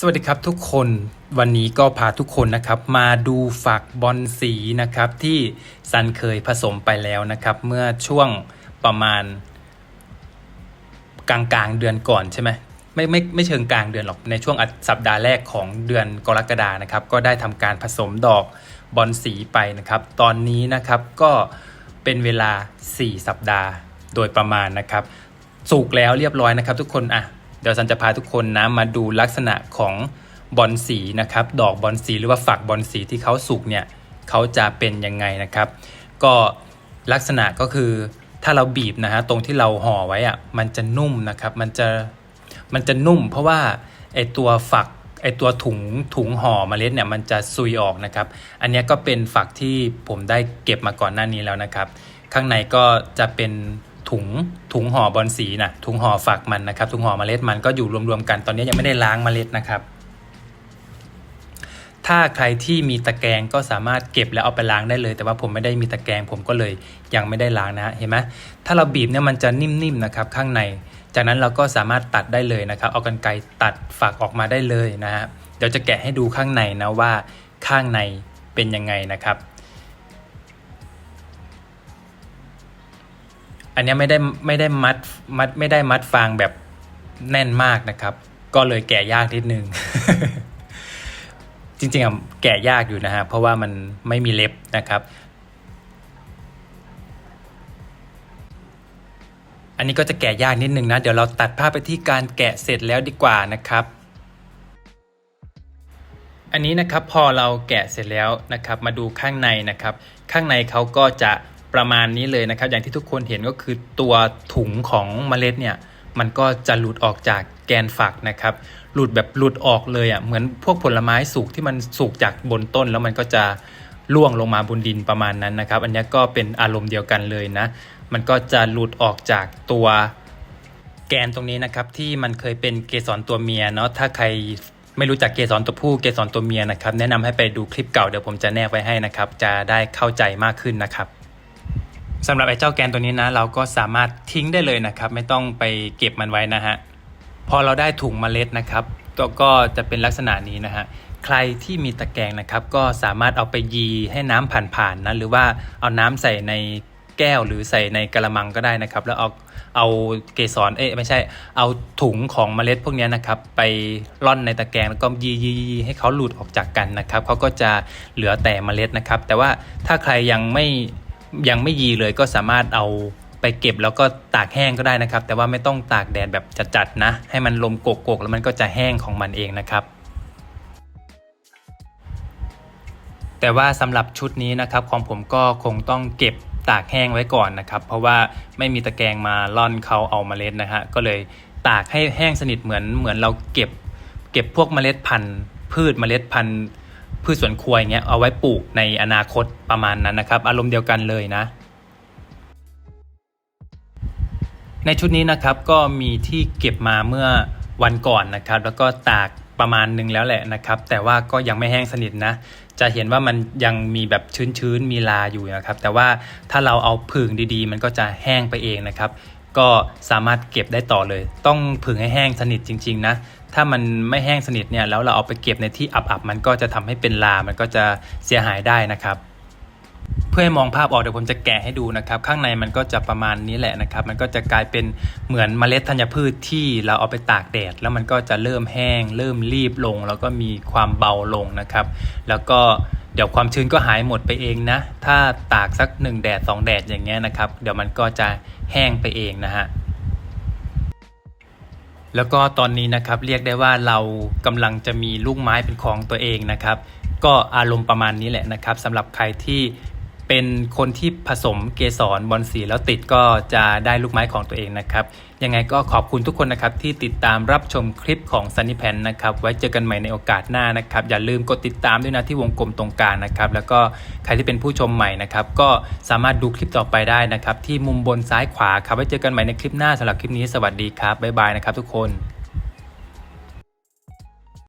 สวัสดีครับทุกคนวันนี้ก็พาทุกคนนะครับมาดูฝักบอลสีนะครับที่ซันเคยผสมไปแล้วนะครับ เมื่อช่วงประมาณ กลางกลางๆเดือนก่อนใช่ไหมไม่ไม่ไม่เชิงกลางเดือนหรอกในช่วงสัปดาห์แรกของเดือนกรกฎานะครับ ก็ได้ทำการผสมดอกบอลสีไปนะครับ ตอนนี้นะครับก็เป็นเวลา 4 สัปดาห์โดยประมาณนะครับสุกแล้วเรียบร้อยนะครับ ทุกคนอะ เดี๋ยวซันจะพาทุกคนนะมาดูลักษณะของบอลสีนะครับ ดอกบอลสีหรือว่าฝักบอลสีที่เขาสุกเนี่ยเขาจะเป็นยังไงนะครับ ก็ลักษณะก็คือถ้าเราบีบนะฮะตรงที่เราห่อไว้อะมันจะนุ่มนะครับ มันจะมันจะนุ่ม เพราะว่าไอตัวฝักไอตัวถุงถุงห่อมเมล็ดเนี่ยมันจะซุยออกนะครับ อันนี้ก็เป็นฝักที่ผมได้เก็บมาก่อนหน้านี้แล้วนะครับ ข้างในก็จะเป็น ถุงถุงห่อบอลสีนะถุงห่อฝักมันนะครับ ถุงห่อเมล็ดมันก็อยู่รวมๆกันตอนนี้ยังไม่ได้ล้างเมล็ดนะครับ ถ้าใครที่มีตะแกรงก็สามารถเก็บแล้วเอาไปล้างได้เลย แต่ว่าผมไม่ได้มีตะแกรงผมก็เลยยังไม่ได้ล้างนะฮะเห็นไหมถ้าเราบีบเนี่ยมันจะนิ่มๆนะครับ ข้างใน จากนั้นเราก็สามารถตัดได้เลยนะครับเอากรรไกรตัดฝักออกมาได้เลยนะฮะเดี๋ยวจะแกะให้ดูข้างในนะว่าข้างในเป็นยังไงนะครับ อันนี้ไม่ได้ไม่ได้มัดมัดไม่ได้มัดฟางแบบแน่นมากนะครับ ก็เลยแกะยากนิดนึง จริงๆอะแกะยากอยู่นะฮะเพราะว่ามันไม่มีเล็บนะครับ อันนี้ก็จะแกะยากนิดนึงนะ เดี๋ยวเราตัดภาพไปที่การแกะเสร็จแล้วดีกว่านะครับอันนี้นะครับพอเราแกะเสร็จแล้วนะครับ มาดูข้างในนะครับ ข้างในเขาก็จะ ประมาณนี้เลยนะครับ อย่างที่ทุกคนเห็นก็คือตัวถุงของเมล็ดเนี่ยมันก็จะหลุดออกจากแกนฝักนะครับ หลุดแบบหลุดออกเลยอะ่ะเหมือนพวกผลไม้สุกที่มันสุกจากบนต้น แล้วมันก็จะล่วงลงมาบนดินประมาณนั้นนะครับ อันนี้ก็เป็นอารมณ์เดียวกันเลยนะ มันก็จะหลุดออกจากตัวแกนตรงนี้นะครับที่มันเคยเป็นเกสรตัวเมียเนาะถ้าใครไม่รู้จักเกสรตัวผู้เกสรตัวเมียนะครับ แนะนำให้ไปดูคลิปเก่าเดี๋ยวผมจะแนบไว้ให้นะครับ จะได้เข้าใจมากขึ้นนะครับ สำหรับไอ้เจ้าแกนตัวนี้นะ เราก็สามารถทิ้งได้เลยนะครับ ไม่ต้องไปเก็บมันไว้นะฮะพอเราได้ถุงเมล็ดนะครับก็จะเป็นลักษณะนี้นะฮะใครที่มีตะแกรงนะครับ ก็สามารถเอาไปยีให้น้ำผ่านๆนะหรือว่าเอาน้ำใส่ในแก้วหรือใส่ในกระมังก็ได้นะครับ แล้วเอาเอาเกสรเอ๊ะไม่ใช่เอาถุงของเมล็ดพวกนี้นะครับ ไปร่อนในตะแกรงแล้วก็ยียียีให้เขาหลุดออกจากกันนะครับเขาก็จะเหลือแต่เมล็ดนะครับ แต่ว่าถ้าใครยังไม่ ยังไม่ยีเลยก็สามารถเอาไปเก็บแล้วก็ตากแห้งก็ได้นะครับ แต่ว่าไม่ต้องตากแดดแบบจัดๆนะ ให้มันลมโกกๆแล้วมันก็จะแห้งของมันเองนะครับ แต่ว่าสำหรับชุดนี้นะครับของผมก็คงต้องเก็บตากแห้งไว้ก่อนนะครับ เพราะว่าไม่มีตะแกรงมาล่อนเขาเอาเมล็ดนะฮะก็เลยตากให้แห้งสนิทเหมือนเหมือนเราเก็บ เก็บพวกเมล็ดพันธุ์พืชเมล็ดพันธุ์ พืชสวนครัวอย่างเงี้ยเอาไว้ปลูกในอนาคตประมาณนั้นนะครับ อารมณ์เดียวกันเลยนะ ในชุดนี้นะครับก็มีที่เก็บมาเมื่อวันก่อนนะครับ แล้วก็ตากประมาณหนึงแล้วแหละนะครับ แต่ว่าก็ยังไม่แห้งสนิทนะ จะเห็นว่ามันยังมีแบบชื้นๆมีลาอยู่นะครับ แต่ว่าถ้าเราเอาผึ่งดีๆ มันก็จะแห้งไปเองนะครับ ก็สามารถเก็บได้ต่อเลย ต้องผึ่งให้แห้งสนิทจริง ๆ นะ ถ้ามันไม่แห้งสนิทเนี่ยแล้วเราเอาไปเก็บในที่อับๆมันก็จะทำให้เป็นลา มันก็จะเสียหายได้นะครับ เพื่อให้มองภาพออกเดี๋ยวผมจะแกะให้ดูนะครับ ข้างในมันก็จะประมาณนี้แหละนะครับ มันก็จะกลายเป็นเหมือนเมล็ดธัญพืชที่เราเอาไปตากแดด แล้วมันก็จะเริ่มแห้ง เริ่มรีบลง แล้วก็มีความเบาลงนะครับ แล้วก็ ดี๋ยวความชื้นก็หายหมดไปเองนะ ถ้าตากสัก 1 แดด 2 แดดอย่างเงี้ยนะครับ เดี๋ยวมันก็จะแห้งไปเองนะฮะ แล้วก็ตอนนี้นะครับเรียกได้ว่าเรากำลังจะมีลูกไม้เป็นของตัวเองนะครับ ก็อารมณ์ประมาณนี้แหละนะครับสำหรับใครที่ เป็นคนที่ผสมเกสรบอลสีแล้วติดก็จะได้ลูกไม้ของตัวเองนะครับ ยังไงก็ขอบคุณทุกคนนะครับที่ติดตามรับชมคลิปของ Sunny Pan นะครับ ไว้เจอกันใหม่ในโอกาสหน้านะครับ อย่าลืมกดติดตามด้วยนะที่วงกลมตรงกลางนะครับ แล้วก็ใครที่เป็นผู้ชมใหม่นะครับ ก็สามารถดูคลิปต่อไปได้นะครับ ที่มุมบนซ้ายขวาครับไว้เจอกันใหม่ในคลิปหน้าสำหรับคลิปนี้สวัสดีครับบ๊ายบายนะครับทุกคน